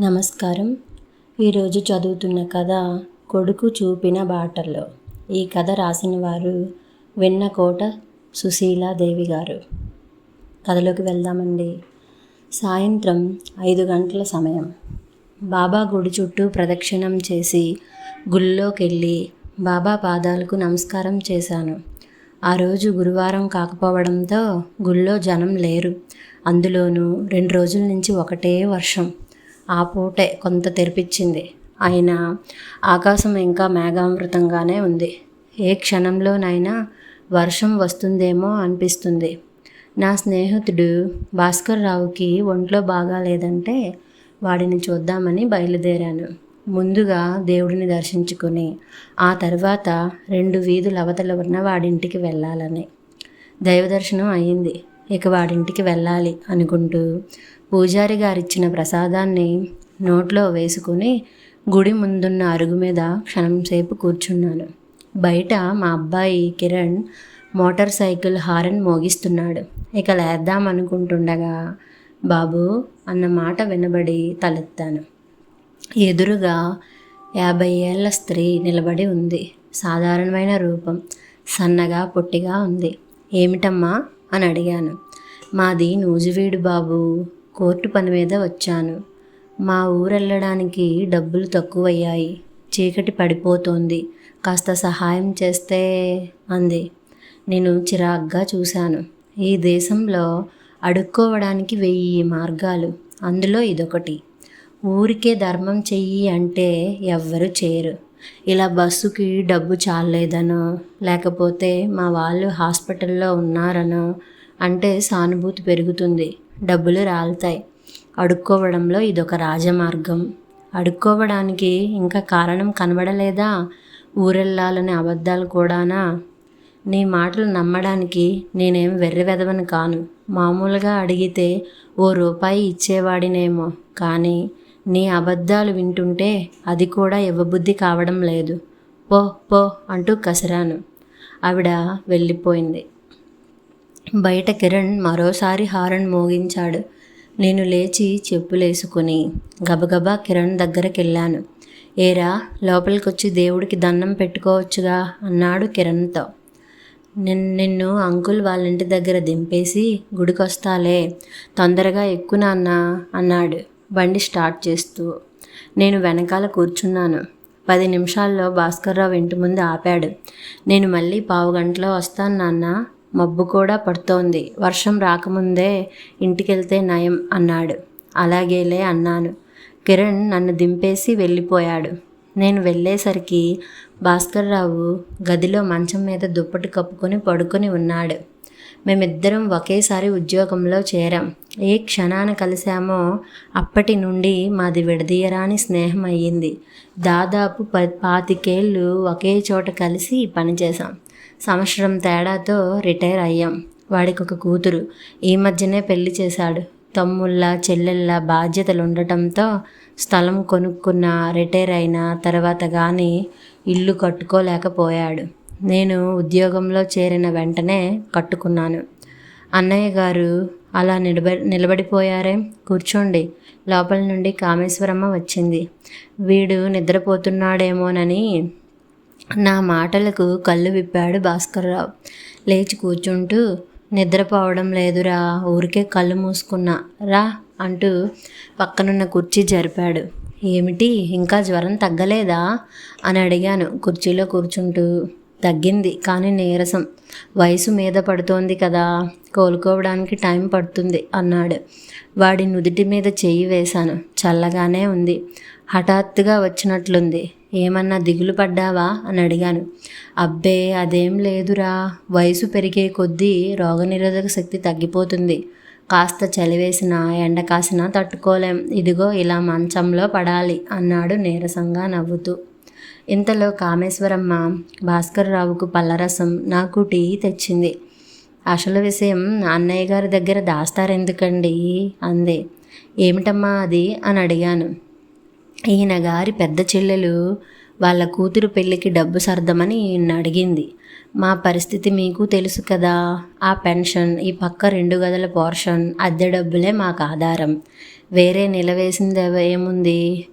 నమస్కారం. ఈరోజు చదువుతున్న కథ కొడుకు చూపిన బాటలో ఈ కథ రాసిన వారు వెన్నకోట సుశీలాదేవి గారు. కథలోకి వెళ్దామండి. సాయంత్రం ఐదు గంటల సమయం. బాబా గుడి చుట్టూ ప్రదక్షిణం చేసి గుళ్ళోకెళ్ళి బాబా పాదాలకు నమస్కారం చేశాను. ఆ రోజు గురువారం కాకపోవడంతో గుళ్ళో జనం లేరు. అందులోనూ రెండు రోజుల నుంచి ఒకటే వర్షం. ఆ పూటే కొంత తెరిపించింది. అయినా ఆకాశం ఇంకా మేఘామృతంగానే ఉంది. ఏ క్షణంలోనైనా వర్షం వస్తుందేమో అనిపిస్తుంది. నా స్నేహితుడు భాస్కర్ రావుకి ఒంట్లో బాగాలేదంటే వాడిని చూద్దామని బయలుదేరాను. ముందుగా దేవుడిని దర్శించుకొని ఆ తర్వాత రెండు వీధుల అవతల ఉన్న వాడింటికి వెళ్ళాలని. దైవదర్శనం అయ్యింది ఇక వాడింటికి వెళ్ళాలి అనుకుంటూ పూజారి గారిచ్చిన ప్రసాదాన్ని నోట్లో వేసుకుని గుడి ముందున్న అరుగు మీద క్షణం సేపు కూర్చున్నాను. బయట మా అబ్బాయి కిరణ్ మోటార్ సైకిల్ హారన్ మోగిస్తున్నాడు. ఇక లేద్దామనుకుంటుండగా బాబు అన్న మాట వినబడి తలెత్తాను. ఎదురుగా యాభై ఏళ్ళ స్త్రీ నిలబడి ఉంది. సాధారణమైన రూపం సన్నగా పొట్టిగా ఉంది. ఏమిటమ్మా? అని అడిగాను. మాది నూజివీడు బాబు. కోర్టు పని మీద వచ్చాను. మా ఊరెళ్ళడానికి డబ్బులు తక్కువయ్యాయి. చీకటి పడిపోతోంది. కాస్త సహాయం చేస్తే అంది. నేను చిరాగ్గా చూశాను. ఈ దేశంలో అడుక్కోవడానికి వెయ్యి మార్గాలు. అందులో ఇదొకటి. ఊరికే ధర్మం చెయ్యి అంటే ఎవ్వరు చేయరు. ఇలా బస్సుకి డబ్బు చాలేదనో లేకపోతే మా వాళ్ళు హాస్పిటల్లో ఉన్నారనో అంటే సానుభూతి పెరుగుతుంది. డబ్బులు రాలుతాయి. అడుక్కోవడంలో ఇదొక రాజమార్గం. అడుక్కోవడానికి ఇంకా కారణం కనబడలేదా? ఊరెళ్ళాలని అబద్ధాలు కూడానా? నీ మాటలు నమ్మడానికి నేనేం వెర్రి వెదవని కాను. మామూలుగా అడిగితే ఓ రూపాయి ఇచ్చేవాడినేమో. కానీ నీ అబద్ధాలు వింటుంటే అది కూడా ఇవ్వబుద్ధి కావడం లేదు. పో పో అంటూ కసిరాను. ఆవిడ వెళ్ళిపోయింది. బయట కిరణ్ మరోసారి హారన్ మోగించాడు. నేను లేచి చెప్పులేసుకుని గబగబా కిరణ్ దగ్గరికి వెళ్ళాను ఏరా లోపలికొచ్చి దేవుడికి దండం పెట్టుకోవచ్చుగా అన్నాడు కిరణ్తో. నిన్ నిన్ను అంకుల్ వాళ్ళ ఇంటి దగ్గర దింపేసి గుడికొస్తాలే. తొందరగా ఎక్కు నాన్న అన్నాడు బండి స్టార్ట్ చేస్తూ. నేను వెనకాల కూర్చున్నాను. పది నిమిషాల్లో భాస్కర్రావు ఇంటి ముందు ఆపాడు. నేను మళ్ళీ పావు గంటలో వస్తాను నాన్న. మబ్బు కూడా పడుతోంది. వర్షం రాకముందే ఇంటికెళ్తే నయం అన్నాడు. అలాగేలే అన్నాను. కిరణ్ నన్ను దింపేసి వెళ్ళిపోయాడు. నేను వెళ్ళేసరికి భాస్కర్రావు గదిలో మంచం మీద దుప్పటి కప్పుకొని పడుకొని ఉన్నాడు. మేమిద్దరం ఒకేసారి ఉద్యోగంలో చేరాం. ఏ క్షణాన కలిశామో అప్పటి నుండి మాది విడదీయరాని స్నేహం అయ్యింది. దాదాపు ప పాతికేళ్ళు ఒకే చోట కలిసి పనిచేశాం. సంవత్సరం తేడాతో రిటైర్ అయ్యాం. వాడికి ఒక కూతురు. ఈ మధ్యనే పెళ్ళి చేశాడు. తమ్ముళ్ళ చెల్లెళ్ళ బాధ్యతలు ఉండటంతో స్థలం కొనుక్కున్న రిటైర్ అయిన తర్వాత కానీ ఇల్లు కట్టుకోలేకపోయాడు. నేను ఉద్యోగంలో చేరిన వెంటనే కట్టుకున్నాను. అన్నయ్య గారు అలా నిలబ నిలబడిపోయారే? కూర్చోండి. లోపల నుండి కామేశ్వరమ్మ వచ్చింది. వీడు నిద్రపోతున్నాడేమోనని నా మాటలకు కళ్ళు విప్పాడు భాస్కర్రావు. లేచి కూర్చుంటూ నిద్రపోవడం లేదురా ఊరికే కళ్ళు మూసుకున్నా రా అంటూ పక్కనున్న కుర్చీ జరిపాడు. ఏమిటి ఇంకా జ్వరం తగ్గలేదా? అని అడిగాను కుర్చీలో కూర్చుంటూ. తగ్గింది కానీ నీరసం. వయసు మీద పడుతోంది కదా కోలుకోవడానికి టైం పడుతుంది అన్నాడు. వాడి నుదుటి మీద చెయ్యి వేశాను చల్లగానే ఉంది. హఠాత్తుగా వచ్చినట్లుంది. ఏమన్నా దిగులు పడ్డావా? అని అడిగాను. అబ్బే అదేం లేదురా. వయసు పెరిగే కొద్దీ రోగనిరోధక శక్తి తగ్గిపోతుంది. కాస్త చలివేసిన ఎండ కాసినా తట్టుకోలేం. ఇదిగో ఇలా మంచంలో పడాలి అన్నాడు నీరసంగా నవ్వుతూ. ఇంతలో కామేశ్వరమ్మ భాస్కర్రావుకు పల్లరసం నాకు టీ తెచ్చింది. అసలు విషయం అన్నయ్య గారి దగ్గర దాస్తారెందుకండి? అంది. ఏమిటమ్మా అది? అని అడిగాను. ఈయన గారి పెద్ద చెల్లెలు వాళ్ళ కూతురు పెళ్ళికి డబ్బు సర్దమని ఈయన అడిగింది. మా పరిస్థితి మీకు తెలుసు కదా. ఆ పెన్షన్ ఈ పక్క రెండు గదుల పోర్షన్ అద్దె డబ్బులే మాకు ఆధారం. వేరే నిలవేసింది ఏముంది?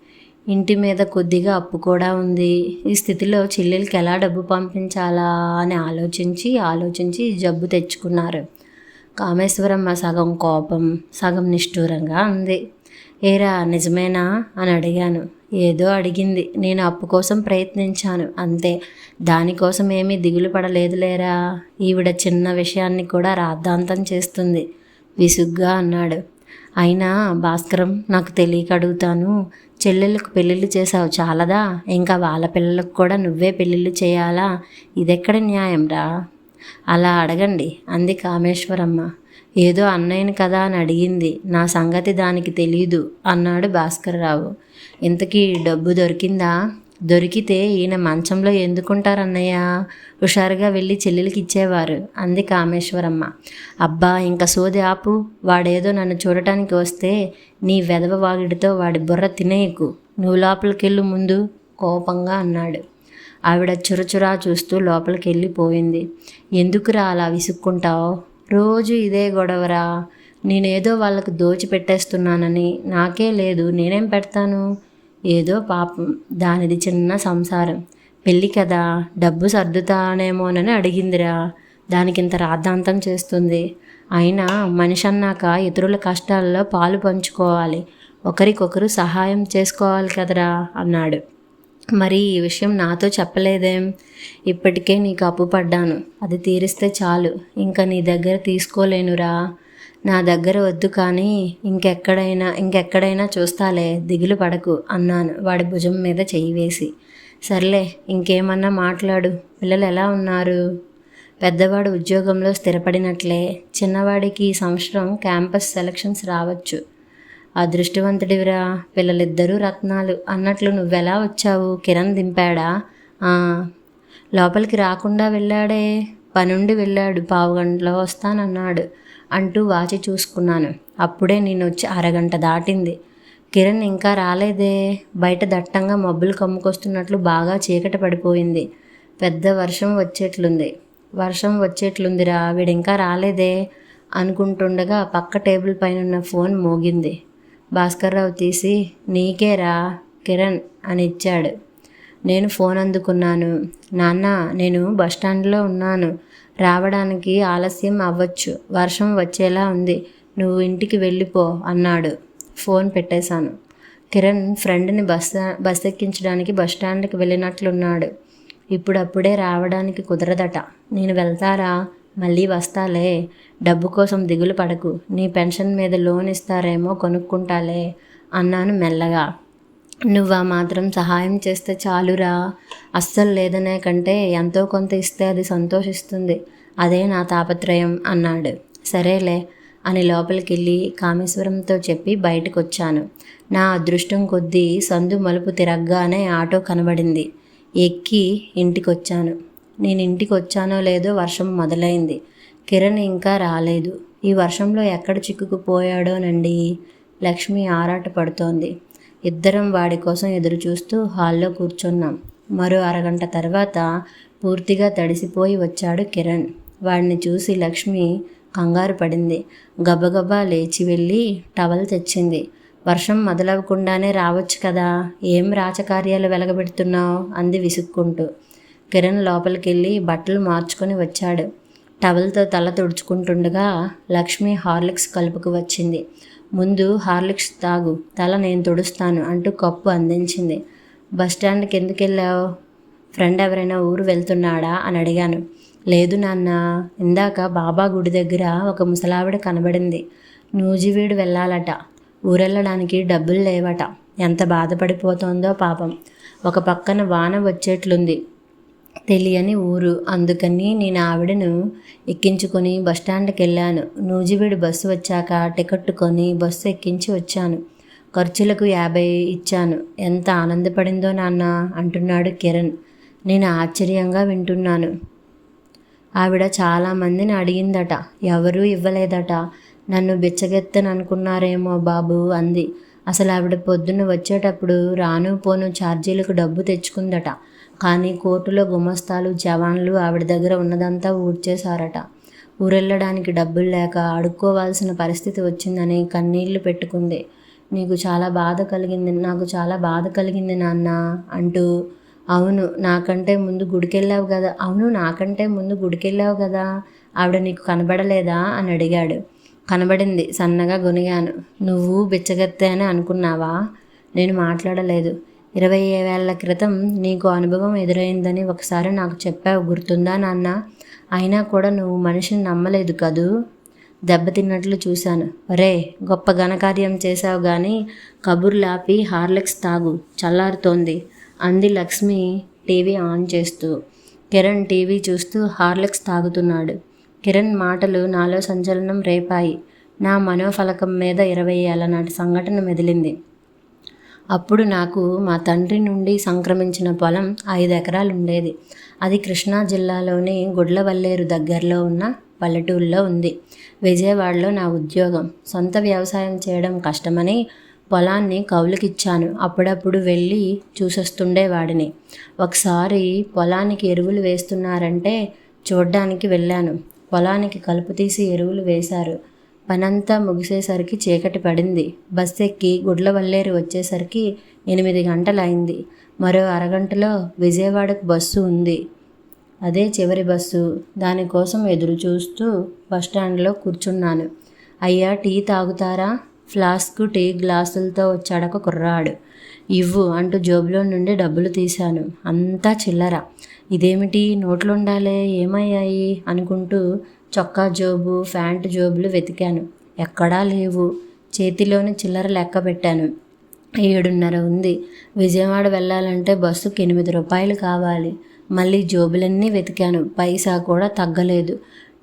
ఇంటి మీద కొద్దిగా అప్పు కూడా ఉంది. ఈ స్థితిలో చెల్లెలకి ఎలా డబ్బు పంపించాలా అని ఆలోచించి ఆలోచించి జబ్బు తెచ్చుకున్నారు. కామేశ్వరమ్మ సగం కోపం సగం నిష్ఠూరంగా ఉంది. ఏరా నిజమేనా? అని అడిగాను. ఏదో అడిగింది. నేను అప్పు కోసం ప్రయత్నించాను. అంతే. దానికోసం ఏమీ దిగులు పడలేదులేరా ఈవిడ చిన్న విషయాన్ని కూడా రాద్ధాంతం చేస్తుంది. విసుగ్గా అన్నాడు. అయినా భాస్కరం నాకు తెలియక అడుగుతాను. చెల్లెళ్ళకు పెళ్ళిళ్ళు చేశావు చాలదా? ఇంకా వాళ్ళ పిల్లలకు కూడా నువ్వే పెళ్ళిళ్ళు చేయాలా? ఇదెక్కడ న్యాయం రా అలా అడగండి. అంది కామేశ్వరమ్మ. ఏదో అన్నయ్యను కదా అని అడిగింది. నా సంగతి దానికి తెలీదు అన్నాడు భాస్కర్రావు. ఇంతకీ డబ్బు దొరికిందా? దొరికితే ఈయన మంచంలో ఎందుకుంటారన్నయ్య? హుషారుగా వెళ్ళి చెల్లెలకి ఇచ్చేవారు అంది కామేశ్వరమ్మ. అబ్బా ఇంకా సోది ఆపు. వాడేదో నన్ను చూడటానికి వస్తే నీ వెధవ వాగిడితో వాడి బుర్ర తినేయకు. నువ్వు లోపలికెళ్ళు ముందు కోపంగా అన్నాడు. ఆవిడ చురచురా చూస్తూ లోపలికి వెళ్ళిపోయింది ఎందుకురా అలా విసుక్కుంటావు? రోజు ఇదే గొడవరా? నేనేదో వాళ్ళకు దోచి పెట్టేస్తున్నానని. నాకే లేదు. నేనేం పెడతాను? ఏదో పాపం. దానిది చిన్న సంసారం. పెళ్ళి కదా. డబ్బు సర్దుతానేమోనని అడిగిందిరా. దానికింత రాద్ధాంతం చేస్తుంది. అయినా మనిషి అన్నాక ఇతరుల కష్టాల్లో పాలు పంచుకోవాలి. ఒకరికొకరు సహాయం చేసుకోవాలి కదరా అన్నాడు. మరి ఈ విషయం నాతో చెప్పలేదేం? ఇప్పటికే నీకు అప్పు పడ్డాను. అది తీరిస్తే చాలు. ఇంకా నీ దగ్గర తీసుకోలేనురా. నా దగ్గర వద్దు కానీ ఇంకెక్కడైనా ఇంకెక్కడైనా చూస్తాలే. దిగులు పడకు అన్నాను వాడి భుజం మీద చెయ్యి వేసి. సర్లే ఇంకేమన్నా మాట్లాడు. పిల్లలు ఎలా ఉన్నారు? పెద్దవాడు ఉద్యోగంలో స్థిరపడినట్లే. చిన్నవాడికి ఈ సంవత్సరం క్యాంపస్ సెలక్షన్స్ రావచ్చు. అదృష్టవంతుడివిరా పిల్లలిద్దరూ రత్నాలు. అన్నట్లు నువ్వెలా వచ్చావు? కిరణ్ దింపాడా? లోపలికి రాకుండా వెళ్ళాడే. పనుండి వెళ్ళాడు. పావు గంటలో వస్తానన్నాడు అంటూ వాచి చూసుకున్నాను. అప్పుడే నేను వచ్చి అరగంట దాటింది. కిరణ్ ఇంకా రాలేదే. బయట దట్టంగా మబ్బులు కమ్ముకొస్తున్నట్లు బాగా చీకట పడిపోయింది. పెద్ద వర్షం వచ్చేట్లుంది. వర్షం వచ్చేట్లుందిరా. వీడింకా రాలేదే అనుకుంటుండగా పక్క టేబుల్ పైన ఉన్న ఫోన్ మోగింది. భాస్కర్రావు తీసి నీకేరా కిరణ్ అని ఇచ్చాడు. నేను ఫోన్ అందుకున్నాను. నాన్న నేను బస్టాండ్లో ఉన్నాను. రావడానికి ఆలస్యం అవ్వచ్చు. వర్షం వచ్చేలా ఉంది. నువ్వు ఇంటికి వెళ్ళిపో అన్నాడు. ఫోన్ పెట్టేశాను. కిరణ్ ఫ్రెండ్ని బస్ బస్ ఎక్కించడానికి బస్ స్టాండ్కి వెళ్ళినట్లున్నాడు. ఇప్పుడప్పుడే రావడానికి కుదరదట. నేను వెళ్తారా? మళ్ళీ వస్తాలే. డబ్బు కోసం దిగులు పడకు. నీ పెన్షన్ మీద లోన్ ఇస్తారేమో కొనుక్కుంటాలే అన్నాను మెల్లగా. నువ్వు మాత్రం సహాయం చేస్తే చాలురా. అస్సలు లేదనే కంటే ఎంతో కొంత ఇస్తే అది సంతోషిస్తుంది. అదే నా తాపత్రయం అన్నాడు. సరేలే అని లోపలికి వెళ్ళి కామేశ్వరంతో చెప్పి బయటకు వచ్చాను నా అదృష్టం కొద్దీ సందు మలుపు తిరగగానే ఆటో కనబడింది. ఎక్కి ఇంటికి వచ్చాను నేను ఇంటికి వచ్చానో లేదో వర్షం మొదలైంది. కిరణ్ ఇంకా రాలేదు. ఈ వర్షంలో ఎక్కడ చిక్కుకుపోయాడోనండి? లక్ష్మి ఆరాట పడుతోంది ఇద్దరం వాడి కోసం ఎదురు చూస్తూ హాల్లో కూర్చున్నాం. మరో అరగంట తర్వాత పూర్తిగా తడిసిపోయి వచ్చాడు కిరణ్. వాడిని చూసి లక్ష్మి కంగారు పడింది. గబగబా లేచి వెళ్ళి టవల్ తెచ్చింది. వర్షం మొదలవ్వకుండానే రావచ్చు కదా? ఏం రాచకార్యాలు వెలగబెడుతున్నావు? అంది విసుక్కుంటూ. కిరణ్ లోపలికెళ్ళి బట్టలు మార్చుకొని వచ్చాడు. టవల్తో తల తుడుచుకుంటుండగా లక్ష్మి హార్లిక్స్ కలుపుకు వచ్చింది. ముందు హార్లిక్స్ తాగు తల నేను తుడుస్తాను అంటూ కప్పు అందించింది. బస్ ఎందుకు వెళ్ళావు? ఫ్రెండ్ ఎవరైనా ఊరు వెళ్తున్నాడా అని అడిగాను. లేదు నాన్న ఇందాక బాబా గుడి దగ్గర ఒక ముసలావిడ కనబడింది. నూజివీడు వెళ్ళాలట. ఊరెళ్ళడానికి డబ్బులు లేవట. ఎంత బాధపడిపోతోందో పాపం. ఒక పక్కన వాన వచ్చేట్లుంది. తెలియని ఊరు. అందుకని నేను ఆవిడను ఎక్కించుకొని బస్టాండ్కి వెళ్ళాను. నూజివీడు బస్సు వచ్చాక టికెట్ కొని బస్సు ఎక్కించి వచ్చాను. ఖర్చులకు యాభై ఇచ్చాను. ఎంత ఆనందపడిందో నాన్న అంటున్నాడు కిరణ్. నేను ఆశ్చర్యంగా వింటున్నాను. ఆవిడ చాలామందిని అడిగిందట. ఎవరూ ఇవ్వలేదట. నన్ను బిచ్చగెత్తననుకున్నారేమో బాబు అంది. అసలు ఆవిడ పొద్దున్న వచ్చేటప్పుడు రాను పోను ఛార్జీలకు డబ్బు తెచ్చుకుందట. కానీ కోర్టులో గుమస్తాలు జవాన్లు ఆవిడ దగ్గర ఉన్నదంతా ఊడ్చేశారట. ఊరెళ్ళడానికి డబ్బులు లేక అడుక్కోవాల్సిన పరిస్థితి వచ్చిందని కన్నీళ్ళు పెట్టుకుంది. నీకు చాలా బాధ కలిగింది నాకు చాలా బాధ కలిగింది నాన్న అంటూ అవును నాకంటే ముందు గుడికెళ్ళావు కదా అవును నాకంటే ముందు గుడికెళ్ళావు కదా ఆవిడ నీకు కనబడలేదా అని అడిగాడు. కనబడింది సన్నగా గొనిగాను నువ్వు బిచ్చగత్తే అని అనుకున్నావా? నేను మాట్లాడలేదు. ఇరవై ఏళ్ళ క్రితం నీకు అనుభవం ఎదురైందని ఒకసారి నాకు చెప్పావు గుర్తుందా నాన్న? అయినా కూడా నువ్వు మనిషిని నమ్మలేదు కదూ? దెబ్బతిన్నట్లు చూశాను. రే గొప్ప ఘనకార్యం చేశావు కానీ కబుర్లాపి హార్లిక్స్ తాగు చల్లారుతోంది. అంది లక్ష్మి టీవీ ఆన్ చేస్తూ. కిరణ్ టీవీ చూస్తూ హార్లిక్స్ తాగుతున్నాడు. కిరణ్ మాటలు నాలో సంచలనం రేపాయి. నా మనోఫలకం మీద ఇరవై ఏళ్ళ నాటి సంఘటన మెదిలింది. అప్పుడు నాకు మా తండ్రి నుండి సంక్రమించిన పొలం ఐదు ఎకరాలు ఉండేది. అది కృష్ణా జిల్లాలోని గుడ్లవల్లేరు దగ్గరలో ఉన్న పల్లెటూరులో ఉంది. విజయవాడలో నా ఉద్యోగం. సొంత వ్యవసాయం చేయడం కష్టమని పొలాన్ని కౌలుకిచ్చాను. అప్పుడప్పుడు వెళ్ళి చూసొస్తుండేవాడిని ఒకసారి పొలానికి ఎరువులు వేస్తున్నారంటే చూడ్డానికి వెళ్ళాను. పొలానికి కలుపు తీసి ఎరువులు వేశారు. పనంతా ముగిసేసరికి చీకటి పడింది. బస్ ఎక్కి గుడ్లవల్లేరు వచ్చేసరికి ఎనిమిది గంటలైంది. మరో అరగంటలో విజయవాడకు బస్సు ఉంది. అదే చివరి బస్సు. దానికోసం ఎదురు చూస్తూ బస్టాండ్లో కూర్చున్నాను. అయ్యా టీ తాగుతారా? ఫ్లాస్క్ టీ గ్లాసులతో వచ్చాడొక కుర్రాడు. ఇవ్వు అంటూ జోబులో నుండి డబ్బులు తీశాను. అంతా చిల్లర. ఇదేమిటి? నోట్లుండాలే? ఏమయ్యాయి? అనుకుంటూ చొక్కా జోబు ఫ్యాంట్ జోబులు వెతికాను. ఎక్కడా లేవు. చేతిలోని చిల్లర లెక్క పెట్టాను. ఏడున్నర ఉంది. విజయవాడ వెళ్ళాలంటే బస్సుకి ఎనిమిది రూపాయలు కావాలి. మళ్ళీ జోబులన్నీ వెతికాను. పైసా కూడా తగ్గలేదు.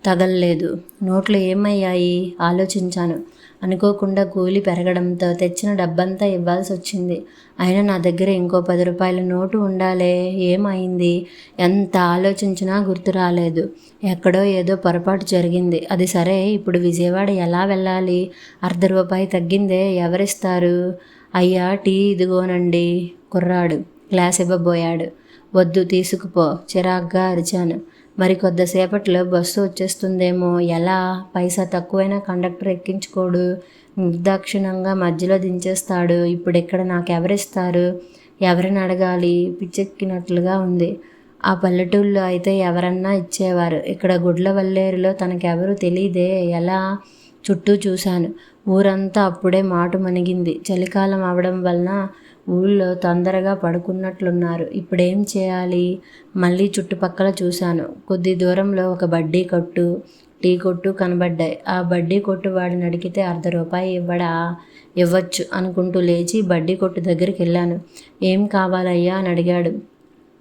తగలలేదు. నోట్లు ఏమయ్యాయి? ఆలోచించాను. అనుకోకుండా కూలి పెరగడంతో తెచ్చిన డబ్బంతా ఇవ్వాల్సి వచ్చింది అయినా నా దగ్గర ఇంకో పది రూపాయల నోటు ఉండాలే ఏమైంది? ఎంత ఆలోచించినా గుర్తు రాలేదు. ఎక్కడో ఏదో పొరపాటు జరిగింది. అది సరే ఇప్పుడు విజయవాడ ఎలా వెళ్ళాలి? అర్ధ రూపాయి తగ్గిందే ఎవరిస్తారు? అయ్యా టీ ఇదిగోనండి కుర్రాడు. గ్లాస్ ఇవ్వబోయాడు. వద్దు తీసుకుపో. చిరాగ్గా అరిచాను. మరి కొద్దిసేపట్లో బస్సు వచ్చేస్తుందేమో. ఎలా? పైసా తక్కువైనా కండక్టర్ ఎక్కించుకోడు. నిర్దాక్షిణంగా మధ్యలో దించేస్తాడు. ఇప్పుడు ఇక్కడ నాకు ఎవరిస్తారు? ఎవరిని అడగాలి? పిచ్చెక్కినట్లుగా ఉంది. ఆ పల్లెటూళ్ళలో అయితే ఎవరన్నా ఇచ్చేవారు. ఇక్కడ గుడ్ల వల్లేరులో తనకెవరు తెలియదే ఎలా? చుట్టూ చూశాను. ఊరంతా అప్పుడే మాటు మణిగింది. చలికాలం అవడం వలన ఊళ్ళో తొందరగా పడుకున్నట్లున్నారు. ఇప్పుడేం చేయాలి? మళ్ళీ చుట్టుపక్కల చూశాను. కొద్ది దూరంలో ఒక బడ్డీ కొట్టు టీ కొట్టు కనబడ్డాయి. ఆ బడ్డీ కొట్టు వాడిని అడిగితే అర్ధ రూపాయి ఇవ్వడా? ఇవ్వచ్చు అనుకుంటూ లేచి బడ్డీ కొట్టు దగ్గరికి వెళ్ళాను. ఏం కావాలయ్యా? అని అడిగాడు.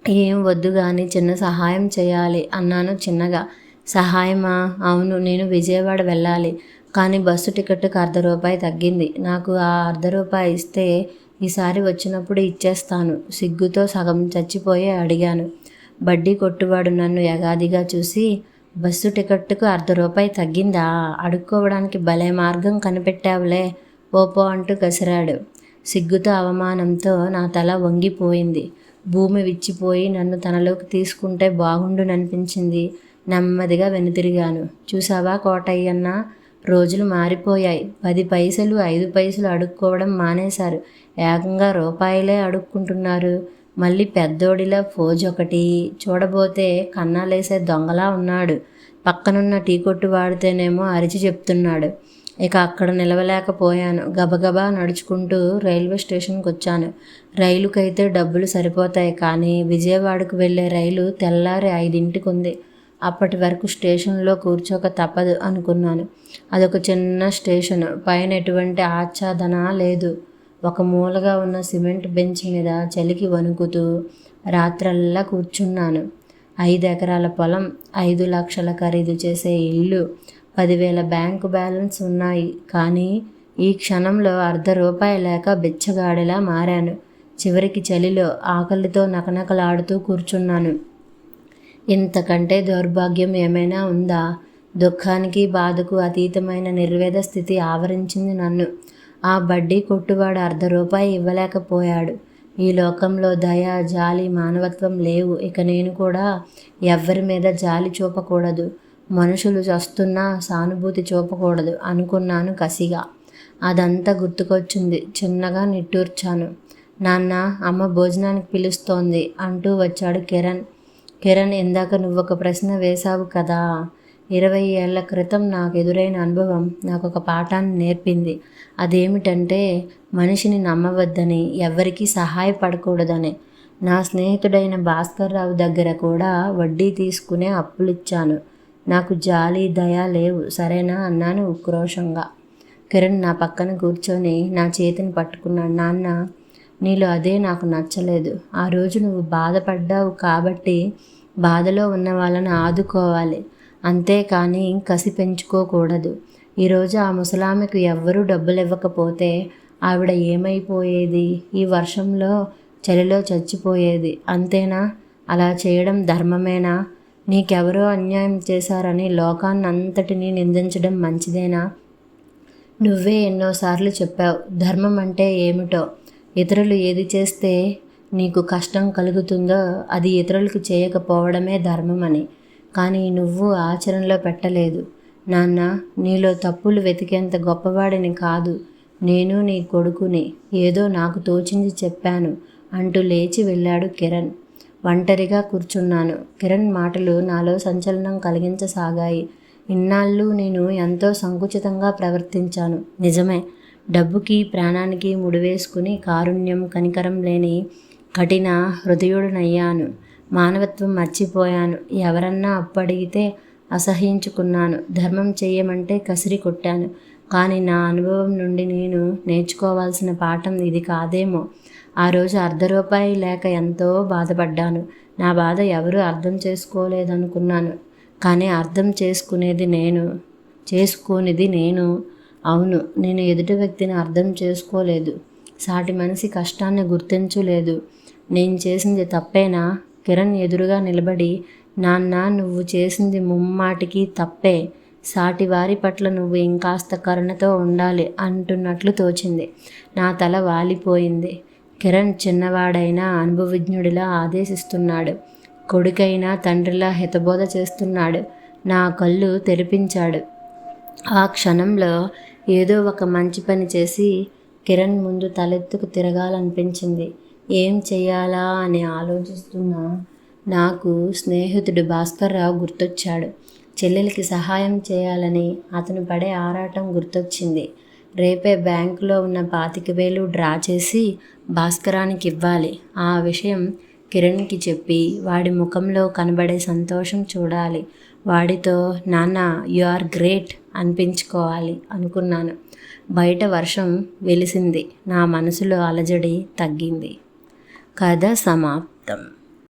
ఏం వద్దు కానీ చిన్న సహాయం చేయాలి అన్నాను చిన్నగా. సహాయమా? అవును నేను విజయవాడ వెళ్ళాలి. కానీ బస్సు టికెట్కి అర్ధ రూపాయి తగ్గింది. నాకు ఆ అర్ధ రూపాయి ఇస్తే ఈసారి వచ్చినప్పుడు ఇచ్చేస్తాను. సిగ్గుతో సగం చచ్చిపోయి అడిగాను. బడ్డీ కొట్టువాడు నన్ను యగాదిగా చూసి బస్సు టికెట్కు అర్ధ రూపాయి తగ్గిందా? అడుక్కోవడానికి భలే మార్గం కనిపెట్టావులే ఓపో అంటూ కసిరాడు. సిగ్గుతో అవమానంతో నా తల వంగిపోయింది. భూమి విచ్చిపోయి నన్ను తనలోకి తీసుకుంటే బాగుండుననిపించింది. నెమ్మదిగా వెనుతిరిగాను. చూసావా కోటయ్యన్న? రోజులు మారిపోయాయి. పది పైసలు ఐదు పైసలు అడుక్కోవడం మానేశారు. ఏకంగా రూపాయలే అడుక్కుంటున్నారు. మళ్ళీ పెద్దోడిలా ఫోజ్ ఒకటి చూడబోతే కన్నాలేసే దొంగలా ఉన్నాడు. పక్కనున్న టీ కొట్టు వాడితేనేమో అరిచి చెప్తున్నాడు. ఇక అక్కడ నిలవలేకపోయాను. గబగబా నడుచుకుంటూ రైల్వే స్టేషన్కి వచ్చాను రైలుకైతే డబ్బులు సరిపోతాయి కానీ విజయవాడకు వెళ్ళే రైలు తెల్లారి ఐదింటికి ఉంది అప్పటి వరకు స్టేషన్లో కూర్చోక తప్పదు అనుకున్నాను. అదొక చిన్న స్టేషన్. పైన ఎటువంటి ఆచ్ఛాదన లేదు. ఒక మూలగా ఉన్న సిమెంట్ బెంచ్ మీద చలికి వణుకుతూ రాత్రల్లా కూర్చున్నాను. ఐదు ఎకరాల పొలం ఐదు లక్షల ఖరీదు చేసే ఇల్లు పదివేల బ్యాంకు బ్యాలెన్స్ ఉన్నాయి. కానీ ఈ క్షణంలో అర్ధ రూపాయి లేక బిచ్చగాడిలా మారాను. చివరికి చలిలో ఆకలితో నకనకలాడుతూ కూర్చున్నాను. ఇంతకంటే దౌర్భాగ్యం ఏమైనా ఉందా? దుఃఖానికి బాధకు అతీతమైన నిర్వేద స్థితి ఆవరించింది నన్ను. ఆ బడ్డీ కొట్టువాడు అర్ధ రూపాయి ఇవ్వలేకపోయాడు. ఈ లోకంలో దయ జాలి మానవత్వం లేవు. ఇక నేను కూడా ఎవ్వరి మీద జాలి చూపకూడదు. మనుషులు చస్తున్నా సానుభూతి చూపకూడదు అనుకున్నాను కసిగా. అదంతా గుర్తుకొచ్చింది. చిన్నగా నిట్టూర్చాను. నాన్న అమ్మ భోజనానికి పిలుస్తోంది అంటూ వచ్చాడు కిరణ్. కిరణ్ ఇందాక నువ్వు ఒక ప్రశ్న వేశావు కదా. ఇరవై ఏళ్ళ క్రితం నాకు ఎదురైన అనుభవం నాకు ఒక పాఠాన్ని నేర్పింది. అదేమిటంటే మనిషిని నమ్మవద్దని ఎవరికీ సహాయపడకూడదని. నా స్నేహితుడైన భాస్కర్ రావు దగ్గర కూడా వడ్డీ తీసుకునే అప్పులిచ్చాను. నాకు జాలి దయ లేవు. సరేనా? అన్నాను ఉక్రోషంగా కిరణ్ నా పక్కన కూర్చొని నా చేతిని పట్టుకున్నాడు. నాన్న నీలో అదే నాకు నచ్చలేదు. ఆ రోజు నువ్వు బాధపడ్డావు కాబట్టి బాధలో ఉన్న వాళ్ళని ఆదుకోవాలి. అంతేకాని కసి పెంచుకోకూడదు. ఈరోజు ఆ ముసలామెకు ఎవ్వరూ డబ్బులు ఇవ్వకపోతే ఆవిడ ఏమైపోయేది? ఈ వర్షంలో చలిలో చచ్చిపోయేది. అంతేనా? అలా చేయడం ధర్మమేనా? నీకెవరో అన్యాయం చేశారని లోకాన్నంతటినీ నిందించడం మంచిదేనా? నువ్వే ఎన్నోసార్లు చెప్పావు ధర్మం అంటే ఏమిటో? ఇతరులు ఏది చేస్తే నీకు కష్టం కలుగుతుందో అది ఇతరులకు చేయకపోవడమే ధర్మమని. కానీ నువ్వు ఆచరణలో పెట్టలేదు. నాన్న నీలో తప్పులు వెతికేంత గొప్పవాడిని కాదు. నేను నీ కొడుకుని. ఏదో నాకు తోచింది చెప్పాను అంటూ లేచి వెళ్ళాడు కిరణ్. ఒంటరిగా కూర్చున్నాను. కిరణ్ మాటలు నాలో సంచలనం కలిగించసాగాయి. ఇన్నాళ్ళు నేను ఎంతో సంకుచితంగా ప్రవర్తించాను. నిజమే డబ్బుకి ప్రాణానికి ముడివేసుకుని కారుణ్యం కనికరం లేని కఠిన హృదయుడునయ్యాను. మానవత్వం మర్చిపోయాను. ఎవరన్నా అప్పడిగితే అసహించుకున్నాను ధర్మం చెయ్యమంటే కసిరి కొట్టాను. కానీ నా అనుభవం నుండి నేను నేర్చుకోవాల్సిన పాఠం ఇది కాదేమో. ఆ రోజు అర్ధ రూపాయి లేక ఎంతో బాధపడ్డాను. నా బాధ ఎవరు అర్థం చేసుకోలేదనుకున్నాను. కానీ అర్థం చేసుకునేది నేను చేసుకునేది నేను. అవును నేను ఎదుటి వ్యక్తిని అర్థం చేసుకోలేదు. సాటి మనిషి కష్టాన్ని గుర్తించలేదు. నేను చేసింది తప్పేనా? కిరణ్ ఎదురుగా నిలబడి నాన్న నువ్వు చేసింది ముమ్మాటికి తప్పే. సాటి వారి పట్ల నువ్వు ఇంకాస్త కరుణతో ఉండాలి అంటున్నట్లు తోచింది. నా తల వాలిపోయింది. కిరణ్ చిన్నవాడైనా అనుభవజ్ఞుడిలా ఆదేశిస్తున్నాడు. కొడుకైనా తండ్రిలా హితబోధ చేస్తున్నాడు. నా కళ్ళు తెరిపించాడు. ఆ క్షణంలో ఏదో ఒక మంచి పని చేసి కిరణ్ ముందు తలెత్తుకు తిరగాలనిపించింది. ఏం చేయాలా అని ఆలోచిస్తున్నా నాకు స్నేహితుడు భాస్కర్రావు గుర్తొచ్చాడు. చెల్లెలికి సహాయం చేయాలని అతను పడే ఆరాటం గుర్తొచ్చింది. రేపే బ్యాంకులో ఉన్న పాతిక వేలు డ్రా చేసి భాస్కరానికి ఇవ్వాలి. ఆ విషయం కిరణ్కి చెప్పి వాడి ముఖంలో కనబడే సంతోషం చూడాలి. వాడితో నాన్న యు ఆర్ గ్రేట్ అనిపించుకోవాలి అనుకున్నాను. బయట వర్షం వెలిసింది. నా మనసులో అలజడి తగ్గింది. కథ సమాప్తం